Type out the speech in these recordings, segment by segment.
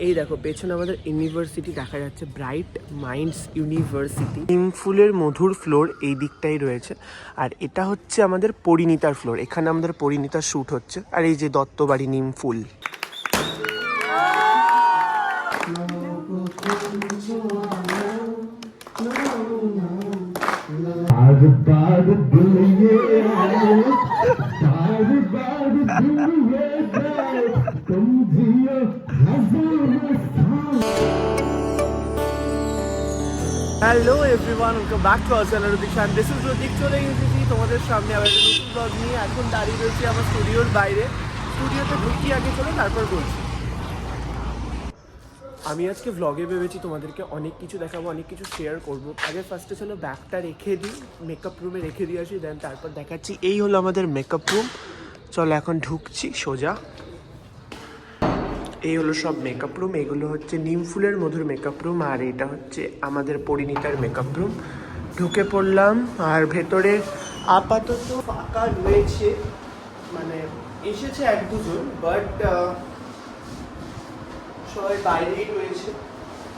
এই দেখো পেছনে আমাদের ইউনিভার্সিটি দেখা যাচ্ছে ব্রাইট মাইন্ডস ইউনিভার্সিটি ফুলের মধুর ফ্লোর এই দিকটাই রয়েছে আর এটা হচ্ছে আমাদের পরিণীতার ফ্লোর এখানে আমাদের পরিণীতার শ্যুট হচ্ছে আর এই যে দত্তবাড়ি নিম ফুল बार बार दिल ये आए बार बार दिल ये जाए तुम जियो हजारों साल Hello everyone welcome back to our channel Dishan this is Ratik চলে এসেছি তোমাদের সামনে আবার একটা নতুন ব্লগ নিয়ে এখন দাঁড়িয়ে রয়েছি আমার স্টুডিওর বাইরে। স্টুডিওতে ঢুকি আগে চলো তারপর বলছি। আমি আজকে ভ্লগে ভেবেছি তোমাদেরকে অনেক কিছু দেখাবো, অনেক কিছু শেয়ার করব। আগে ফার্স্টে চলো ব্যাগটা রেখে দিই মেকআপ রুমে রেখে দিয়ে আসি দেন তারপর দেখাচ্ছি, এই হলো আমাদের মেকআপ রুম চলো এখন ঢুকছি সোজা। এই হলো সব মেকআপ রুম এগুলো হচ্ছে নিম ফুলের মধুর মেকআপ রুম আর এটা হচ্ছে আমাদের পরিণীতার মেকআপ রুম ঢুকে পড়লাম, আর ভেতরে আপাতত ফাঁকা রয়েছে মানে এসেছে এক দুজন বাট সবাই বাইরেই রয়েছে।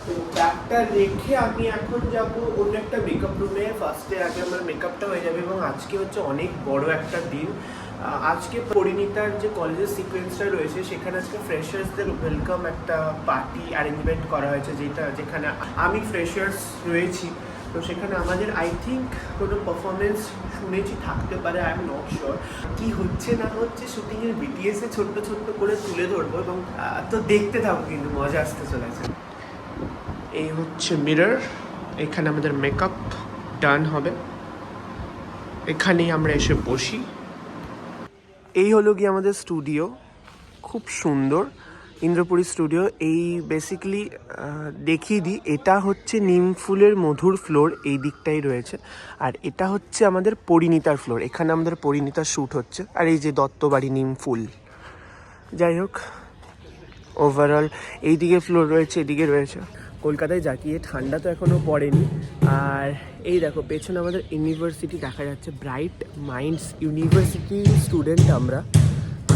তো ব্যাগটা রেখে আমি এখন যাব অন্য একটা মেকআপ রুমে ফার্স্টে আগে আমার মেকআপটা হয়ে যাবে, এবং আজকে হচ্ছে অনেক বড় একটা দিন। আজকে পরিণীতার যে কলেজের সিকোয়েন্সটা রয়েছে, সেখানে আজকে ফ্রেশার্সদের ওয়েলকাম একটা পার্টি অ্যারেঞ্জমেন্ট করা হয়েছে, যেটা, যেখানে আমি ফ্রেশার্স রয়েছি। তো সেখানে আমাদের আই থিঙ্ক কোনো পারফরমেন্স শুনেছি, থাকতে পারে আই এম নট শিওর কি হচ্ছে, না হচ্ছে শুটিংয়ের বিটিএসে ছোট্ট ছোট্ট করে তুলে ধরবো এবং তো দেখতে থাকব কিন্তু, মজা আসতে চলেছে। এই হচ্ছে মিরর এখানে আমাদের মেকআপ ডান হবে। এখানেই আমরা এসে বসি। এই হলো গিয়ে আমাদের স্টুডিও খুব সুন্দর, ইন্দ্রপুরী স্টুডিও এই বেসিক্যালি দেখিয়ে দিই, এটা হচ্ছে নিম ফুলের মধুর ফ্লোর এই দিকটাই রয়েছে। আর এটা হচ্ছে আমাদের পরিণীতার ফ্লোর এখানে আমাদের পরিণীতার শ্যুট হচ্ছে। আর এই যে দত্তবাড়ি নিম ফুল। যাই হোক ওভারঅল এইদিকে ফ্লোর রয়েছে, এদিকে রয়েছে। কলকাতায় জাকিয়ে, ঠান্ডা তো এখনও পড়েনি। আর এই দেখো, পেছনে আমাদের ইউনিভার্সিটি দেখা যাচ্ছে, ব্রাইট মাইন্ডস ইউনিভার্সিটি স্টুডেন্ট আমরা।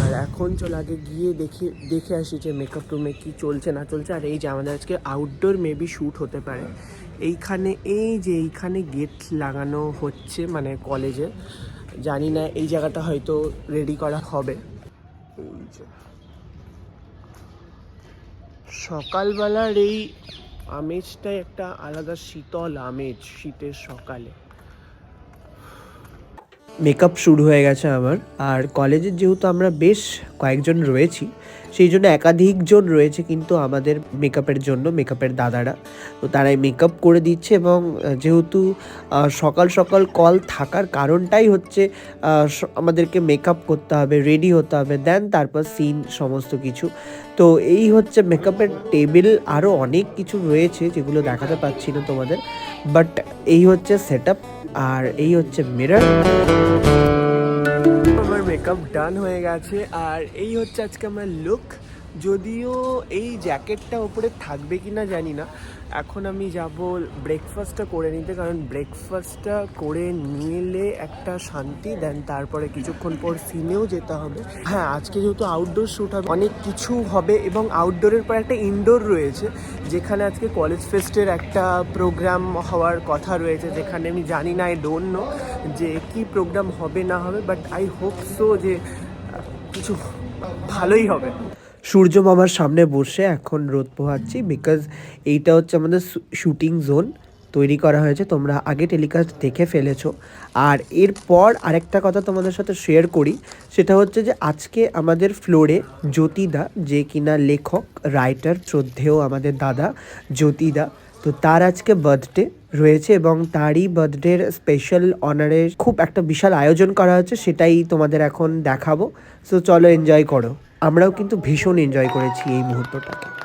আর এখন চল আগে গিয়ে দেখি, দেখে আসি যে মেকআপ রুমে কী চলছে, না চলছে। আর এই যে আমাদের আজকে আউটডোর মেবি শ্যুট হতে পারে। এইখানে, এই যে এইখানে গেট লাগানো হচ্ছে মানে কলেজে জানি না, এই জায়গাটা হয়তো রেডি করা হবে। সকালবেলার এই আমেজটাই একটা আলাদা শীতল আমেজ শীতের সকালে। মেকআপ শুরু হয়ে গেছে আমার। আর কলেজের যেহেতু আমরা বেশ কয়েকজন রয়েছি সেই জন্য একাধিকজন রয়েছে কিন্তু আমাদের মেকআপের জন্য মেকআপের দাদারা। তো তারাই মেকআপ করে দিচ্ছে এবং যেহেতু সকাল সকাল কল থাকার কারণটাই হচ্ছে আমাদেরকে মেকআপ করতে হবে রেডি হতে হবে দেন তারপর সিন সমস্ত কিছু। তো এই হচ্ছে মেকআপের টেবিল আরও অনেক কিছু রয়েছে যেগুলো দেখাতে পাচ্ছি না তোমাদের বাট এই হচ্ছে সেট আর এই হচ্ছে মিরর মেকআপ ডান হয়ে গেছে। আর এই হচ্ছে আজকে আমার লুক যদিও এই জ্যাকেটটা ওপরে থাকবে কি না জানি না। এখন আমি যাব ব্রেকফাস্টটা করে নিতে, কারণ ব্রেকফাস্টটা করে নিলে একটা শান্তি দেন তারপরে কিছুক্ষণ পর সিনেও যেতে হবে। হ্যাঁ আজকে যেহেতু আউটডোর শ্যুট হবে, অনেক কিছু হবে এবং আউটডোরের পর একটা ইনডোর রয়েছে, যেখানে আজকে কলেজ ফেস্টের একটা প্রোগ্রাম হওয়ার কথা রয়েছে, যেখানে আমি জানি না আই ডোন্ট নো যে কি প্রোগ্রাম হবে না হবে বাট আই হোপ সো যে কিছু ভালোই হবে। সূর্য মামার সামনে বসে এখন রোদ পোহাচ্ছি বিকজ এইটা হচ্ছে আমাদের শুটিং জোন তৈরি করা হয়েছে, তোমরা আগে টেলিকাস্ট দেখে ফেলেছো। আর এরপর আরেকটা কথা তোমাদের সাথে শেয়ার করি, সেটা হচ্ছে যে আজকে আমাদের ফ্লোরে জ্যোতিদা, যে কিনা লেখক রাইটার শ্রদ্ধেয় আমাদের দাদা জ্যোতিদা, তো তার আজকে বার্থডে রয়েছে এবং তারই বার্থডের স্পেশাল অনারে খুব একটা বিশাল আয়োজন করা হচ্ছে, সেটাই তোমাদের এখন দেখাবো। সো চলো এনজয় করো। আমরাও কিন্তু ভীষণ এনজয় করেছি এই মুহূর্তটাকে।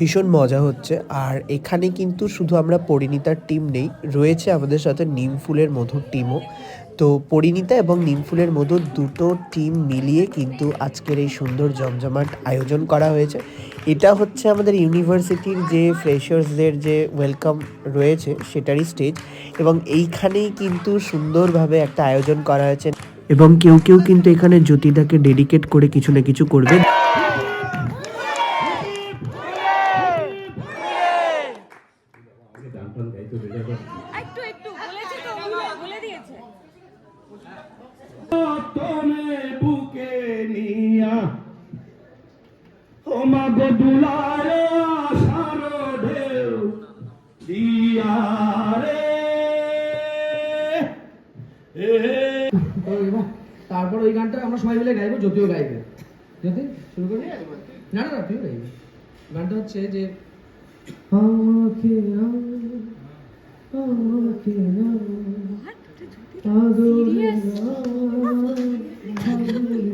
ভীষণ মজা হচ্ছে। আর এখানে কিন্তু শুধু আমরা পরিণীতার টিম নেই, রয়েছে আমাদের সাথে নিম ফুলের মধুর টিমও তো পরিণীতা এবং নিমফুলের মধুর দুটো টিম মিলিয়ে কিন্তু আজকের এই সুন্দর জমজমাট আয়োজন করা হয়েছে। এটা হচ্ছে আমাদের ইউনিভার্সিটির যে ফ্রেশার্সদের যে ওয়েলকাম রয়েছে, সেটারই স্টেজ এবং এইখানেই কিন্তু সুন্দরভাবে একটা আয়োজন করা হয়েছে। এবং কেউ কেউ কিন্তু এখানে জ্যোতিদাকে ডেডিকেট করে কিছু না কিছু করবে একটু একটু বলেছি তো বলে- বলে দিয়েছে তনে বুকে নিয়া ও মা গো দুলারে আশার ঢেউ দিয়া রে এ। তারপর ওই গানটা আমরা সবাই মিলে গাইবো যদিও গাইবে। যদি শুরু করবি না না না তুই গাইবি। গানটা হচ্ছে যে আমাকে আমাকে আদরে নাও, আদরে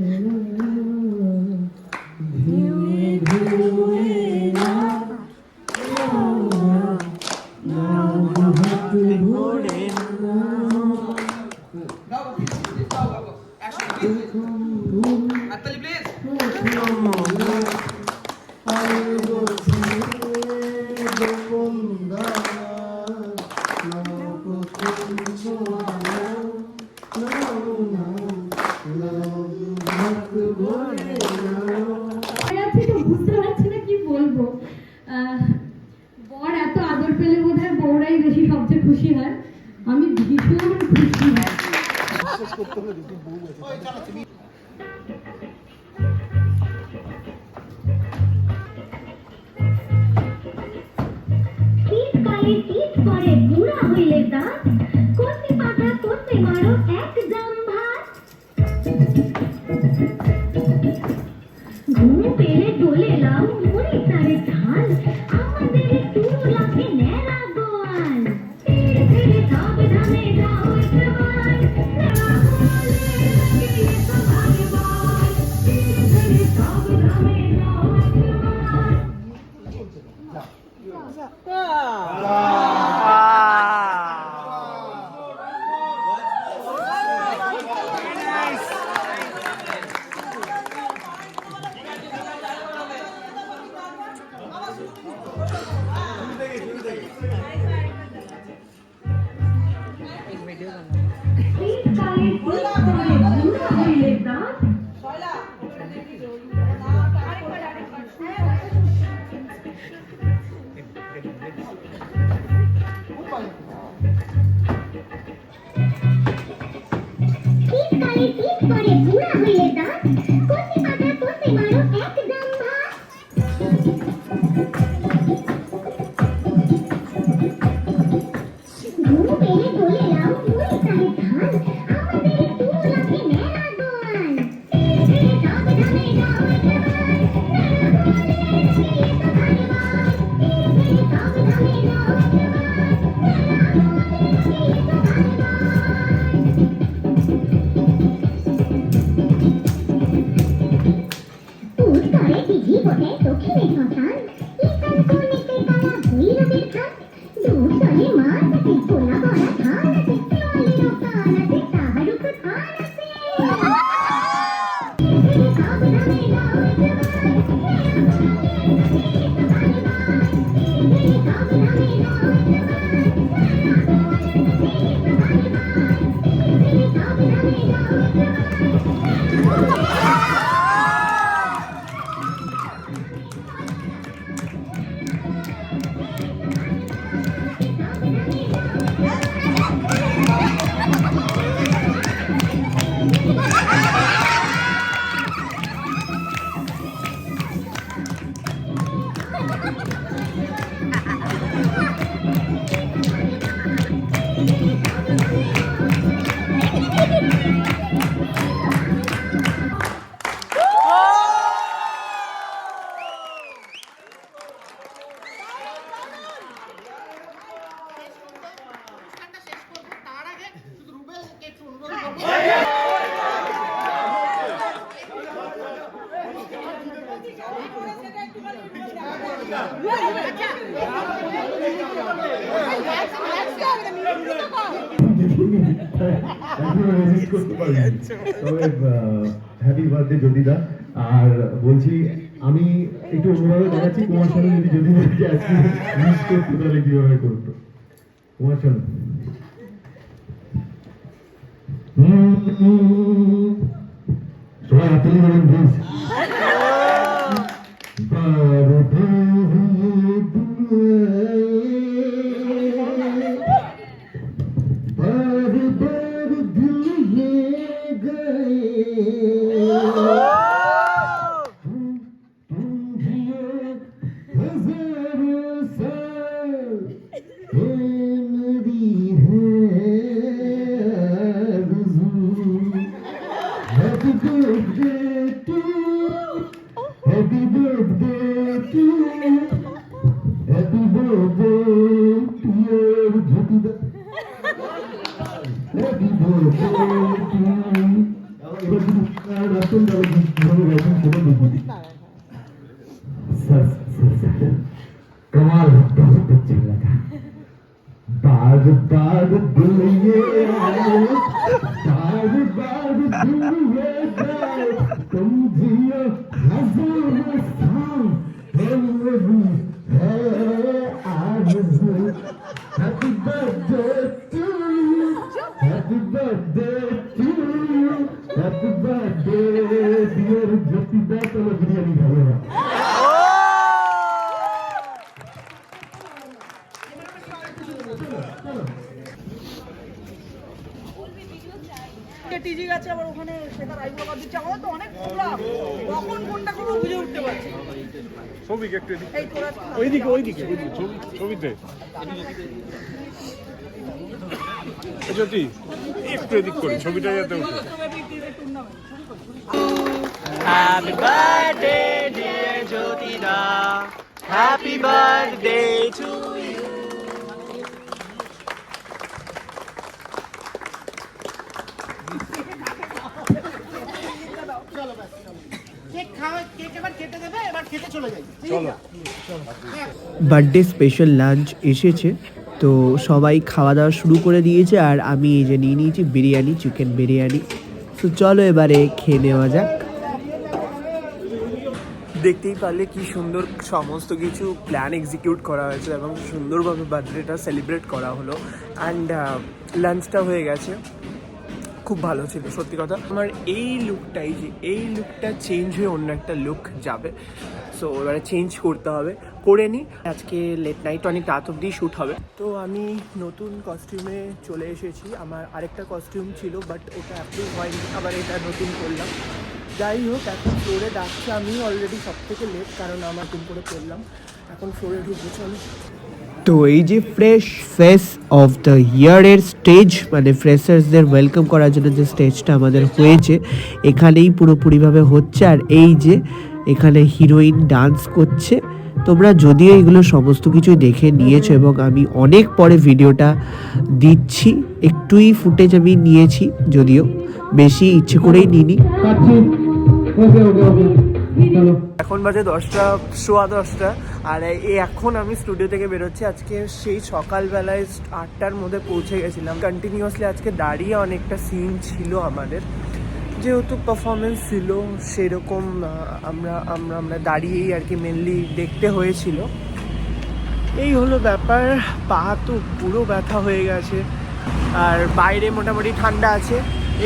বুঝতে পারছি না কি বলব আহ, বর এত আদর পেলে বোধ হয় বউরাই বেশি সবচেয়ে খুশি হয় আমি ভীষণ খুশি শীতকালে পেলে নাও মুড়ি তারে ঝাল আমাদের হ্যাপি বার্থডে জ্যোতিদা আর বলছি আমি একটু অন্যভাবে দেখাচ্ছি কুমার শানু যদি জ্যোতিদাকে আজকে মিস করতো তাহলে কীভাবে করতো কুমার শানু সবাই হাততালি করেন please Happy birthday to Happy birthday to Happy birthday to your Jyotida Happy birthday to এবার যদি আর আসুন তাহলে কীভাবে টিজি গেছে আবার ওখানে সেটা রাইস দিচ্ছে আমার তো অনেক প্রোগ্রাম কখন কোনটা করব বুঝে উঠতে পারছি না। এই ওইদিকে ওইদিকে ওইদিকে। ছবিতে। জ্যোতি একটু এদিক করি ছবিটা যাতে Happy birthday, dear Jyotida. Happy birthday birthday special lunch এসেছে তো সবাই খাওয়া দাওয়া শুরু করে দিয়েছে আর আমি এই যে নিয়ে নিয়েছি বিরিয়ানি চিকেন বিরিয়ানি। তো চলো এবারে খেয়ে নেওয়া যাক। দেখতেই পারলে কি সুন্দর সমস্ত কিছু প্ল্যান এক্সিকিউট করা হয়েছে এবং সুন্দরভাবে বার্থডেটা সেলিব্রেট করা হলো। অ্যান্ড লাঞ্চটা হয়ে গেছে। খুব ভালো ছিল, সত্যি কথা। আমার এই লুকটাই যে, এই লুকটা চেঞ্জ হয়ে অন্য একটা লুক যাবে। সো এবারে চেঞ্জ করতে হবে। করে নিই আজকে লেট নাইট অনেক রাত অব্দি শ্যুট হবে। তো আমি নতুন কস্টিউমে চলে এসেছি। আমার আরেকটা কস্টিউম ছিল বাট ওটা অ্যাপ্রুভ হয়নি। আবার এটা নতুন করলাম। যাই হোক, এখন ফ্লোরে ডাকছে আমি অলরেডি সব থেকে লেট কারণ আমার করে করলাম এখন ফ্লোরে ঢুকবো, চলো। তো এই যে ফ্রেশ ফেস অফ দ্য ইয়ারের স্টেজ মানে ফ্রেশার্সদের ওয়েলকাম করার জন্য যে স্টেজটা আমাদের হয়েছে, এখানেই পুরোপুরিভাবে হচ্ছে। আর এই যে এখানে হিরোইন ডান্স করছে, তোমরা যদিও এগুলো সমস্ত কিছুই দেখে নিয়েছো এবং আমি অনেক পরে ভিডিওটা দিচ্ছি, একটুই ফুটেজ আমি নিয়েছি, যদিও বেশি ইচ্ছে করেই নিইনি। এখন বাজে দশটা, সোয়া দশটা, আর এই এখন আমি স্টুডিও থেকে বেরোচ্ছি। আজকে সেই সকালবেলায় আটটার মধ্যে পৌঁছে গেছিলাম। কন্টিনিউয়াসলি আজকে দাঁড়িয়ে অনেকটা সিন ছিল আমাদের। যেহেতু পারফরমেন্স ছিল, সেরকম আমরা আমরা আমরা দাঁড়িয়েই আর কি মেনলি দেখতে হয়েছিল। এই হলো ব্যাপার। পা তো পুরো ব্যথা হয়ে গেছে। আর বাইরে মোটামুটি ঠান্ডা আছে।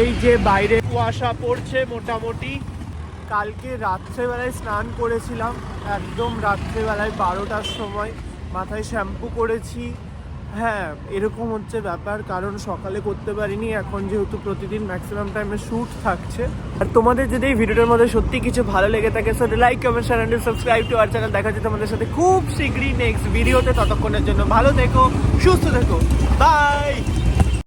এই যে বাইরে কুয়াশা পড়ছে মোটামুটি। কালকে রাত্রেবেলায় স্নান করেছিলাম, একদম রাত্রেবেলায় বারোটার সময়। মাথায় শ্যাম্পু করেছি। হ্যাঁ এরকম হচ্ছে ব্যাপার, কারণ সকালে করতে পারিনি, এখন যেহেতু প্রতিদিন ম্যাক্সিমাম টাইমে শ্যুট থাকছে। আর তোমাদের যদি এই ভিডিওটার মধ্যে সত্যি কিছু ভালো লেগে থাকে so like comment share subscribe to our channel দেখা যায় তোমাদের সাথে খুব শীঘ্রই নেক্সট ভিডিওতে ততক্ষণের জন্য ভালো থেকো, সুস্থ থেকো। বাই